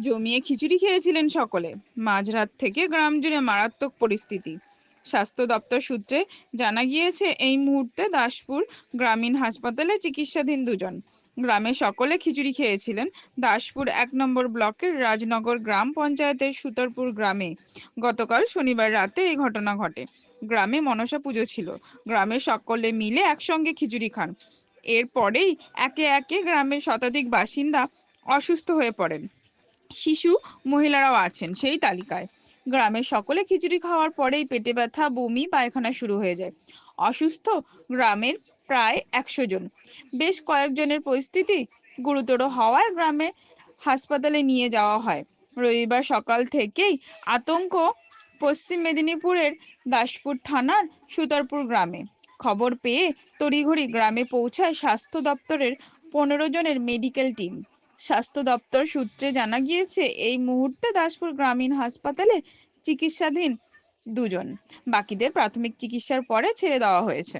জমিয়ে খিচুড়ি খেয়েছিলেন সকলে। মাঝরাত থেকে গ্রাম জুড়ে মারাত্মক পরিস্থিতি। স্বাস্থ্য দপ্তর সূত্রে জানা গিয়েছে, এই মুহূর্তে দাসপুর গ্রামীণ হাসপাতালে চিকিৎসাধীন দুজন। গ্রামে সকলে খিচুড়ি খেয়েছিলেন। দাসপুর এক নম্বর ব্লকের রাজনগর গ্রাম পঞ্চায়েতের সুতরপুর গ্রামে। গতকাল শনিবার রাতে এই ঘটনা ঘটে। গ্রামে মনসা পুজো ছিল। গ্রামের সকলে মিলে একসঙ্গে খিচুড়ি খান। এরপরেই একে একে গ্রামের শতাধিক বাসিন্দা অসুস্থ হয়ে পড়েন। শিশু মহিলারাও আছেন সেই তালিকায়। গ্রামের সকলে খিচুড়ি খাওয়ার পরেই পেটে ব্যথা, বমি, পায়খানা শুরু হয়ে যায়। অসুস্থ গ্রামের প্রায় একশো জন। বেশ কয়েকজনের পরিস্থিতি গুরুতর হওয়ায় গ্রামে হাসপাতালে নিয়ে যাওয়া হয়। রবিবার সকাল থেকেই আতঙ্ক পশ্চিম মেদিনীপুরের দাসপুর থানার সুতারপুর গ্রামে। খবর পেয়ে তড়িঘড়ি গ্রামে পৌঁছায় স্বাস্থ্য দপ্তরের পনেরো জনের মেডিকেল টিম। স্বাস্থ্য দপ্তর সূত্রে জানা গিয়েছে, এই মুহূর্তে দাসপুর গ্রামীণ হাসপাতালে চিকিৎসাধীন দুজন। বাকিদের প্রাথমিক চিকিৎসার পরে ছেড়ে দেওয়া হয়েছে।